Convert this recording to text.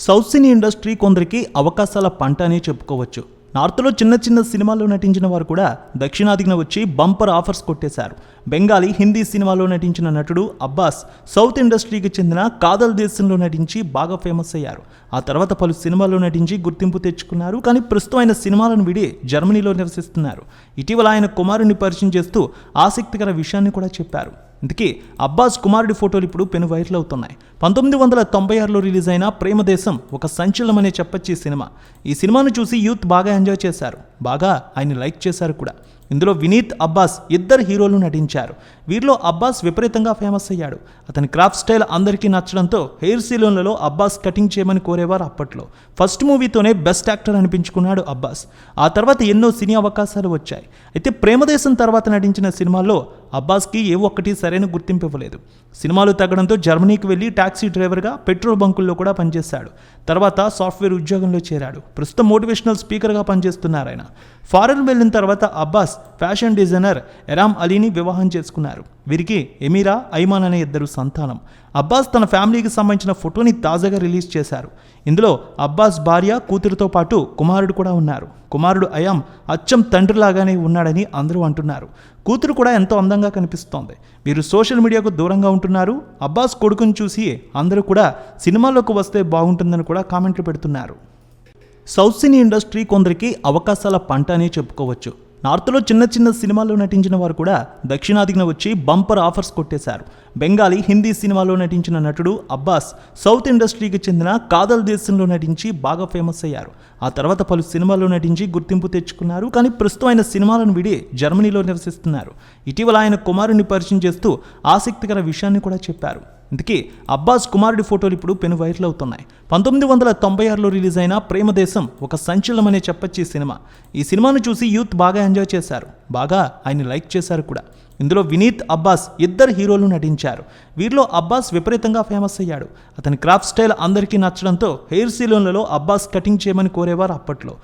South cine industry కొందరికి అవకాశాల పంట అనే చెప్పుకోవచ్చు. నార్త్లో చిన్న చిన్న సినిమాల్లో నటించిన వారు కూడా దక్షిణాదిన వచ్చి బంపర్ ఆఫర్స్ కొట్టేశారు. బెంగాలీ హిందీ సినిమాలో నటించిన నటుడు అబ్బాస్ సౌత్ ఇండస్ట్రీకి చెందిన కాదల్ దేశంలో నటించి బాగా ఫేమస్ అయ్యారు. ఆ తర్వాత పలు సినిమాల్లో నటించి గుర్తింపు తెచ్చుకున్నారు. కానీ ప్రస్తుతం ఆయన సినిమాలను విడి జర్మనీలో నివసిస్తున్నారు. ఇటీవల ఆయన కుమారుణ్ణి పరిచయం చేస్తూ ఆసక్తికర విషయాన్ని కూడా చెప్పారు. అందుకే అబ్బాస్ కుమారుడి ఫోటోలు ఇప్పుడు పెను వైరల్ అవుతున్నాయి. పంతొమ్మిది వందల తొంభై ఆరులో రిలీజ్ అయిన ప్రేమదేశం ఒక సంచలనమనే అనే చెప్పొచ్చు ఈ సినిమా. ఈ సినిమాను చూసి యూత్ బాగా ఎంజాయ్ చేశారు. బాగా ఆయన లైక్ చేశారు కూడా. ఇందులో వినీత్ అబ్బాస్ ఇద్దరు హీరోలు నటించారు. వీరిలో అబ్బాస్ విపరీతంగా ఫేమస్ అయ్యాడు. అతని క్రాఫ్ట్ స్టైల్ అందరికీ నచ్చడంతో హెయిర్ సీలోన్లలో అబ్బాస్ కటింగ్ చేయమని కోరేవారు అప్పట్లో. ఫస్ట్ మూవీతోనే బెస్ట్ యాక్టర్ అనిపించుకున్నాడు అబ్బాస్. ఆ తర్వాత ఎన్నో సినీ అవకాశాలు వచ్చాయి. అయితే ప్రేమదేశం తర్వాత నటించిన సినిమాల్లో అబ్బాస్కి ఏ ఒక్కటి సరైన గుర్తింపు ఇవ్వలేదు. సినిమాలు తగ్గడంతో జర్మనీకి వెళ్ళి టాక్సీ డ్రైవర్గా పెట్రోల్ బంకుల్లో కూడా పనిచేశాడు. తర్వాత సాఫ్ట్వేర్ ఉద్యోగంలో చేరాడు. ప్రస్తుతం మోటివేషనల్ స్పీకర్గా పనిచేస్తున్నారు ఆయన. ఫారెన్ వెళ్ళిన తర్వాత అబ్బాస్ ఫ్యాషన్ డిజైనర్ ఎరామ్ అలీని వివాహం చేసుకున్నారు. వీరికి ఎమీరా ఐమాన్ అనే ఇద్దరు సంతానం. అబ్బాస్ తన ఫ్యామిలీకి సంబంధించిన ఫోటోని తాజాగా రిలీజ్ చేశారు. ఇందులో అబ్బాస్ భార్య కూతురుతో పాటు కుమారుడు కూడా ఉన్నారు. కుమారుడు అయాం అచ్చం తండ్రిలాగానే ఉన్నాడని అందరూ అంటున్నారు. కూతురు కూడా ఎంతో అందంగా కనిపిస్తోంది. వీరు సోషల్ మీడియాకు దూరంగా ఉంటున్నారు. అబ్బాస్ కొడుకుని చూసి అందరూ కూడా సినిమాల్లోకి వస్తే బాగుంటుందని కూడా కామెంట్లు పెడుతున్నారు. సౌత్ సినీ ఇండస్ట్రీ కొందరికి అవకాశాల పంట అనే చెప్పుకోవచ్చు. నార్త్లో చిన్న చిన్న సినిమాల్లో నటించిన వారు కూడా దక్షిణాదిన వచ్చి బంపర్ ఆఫర్స్ కొట్టేశారు. బెంగాలీ హిందీ సినిమాలో నటించిన నటుడు అబ్బాస్ సౌత్ ఇండస్ట్రీకి చెందిన కాదల్ దేశంలో నటించి బాగా ఫేమస్ అయ్యారు. ఆ తర్వాత పలు సినిమాల్లో నటించి గుర్తింపు తెచ్చుకున్నారు. కానీ ప్రస్తుతం ఆయన సినిమాలను విడి జర్మనీలో నివసిస్తున్నారు. ఇటీవల ఆయన కుమారుణ్ణి పరిచయం చేస్తూ ఆసక్తికర విషయాన్ని కూడా చెప్పారు. అందుకే అబ్బాస్ కుమారుడి ఫోటోలు ఇప్పుడు పెను వైరల్ అవుతున్నాయి. పంతొమ్మిది వందల తొంభై ఆరులో రిలీజ్ అయిన ప్రేమదేశం ఒక సంచలనం అనే చెప్పొచ్చు ఈ సినిమా. ఈ సినిమాను చూసి యూత్ బాగా ఎంజాయ్ చేశారు. బాగా ఆయన లైక్ చేశారు కూడా. ఇందులో వినీత్ అబ్బాస్ ఇద్దరు హీరోలు నటించారు. వీరిలో అబ్బాస్ విపరీతంగా ఫేమస్ అయ్యాడు. అతని క్రాఫ్ట్ స్టైల్ అందరికీ నచ్చడంతో హెయిర్ సీలోన్లలో అబ్బాస్ కటింగ్ చేయమని కోరేవారు అప్పట్లో.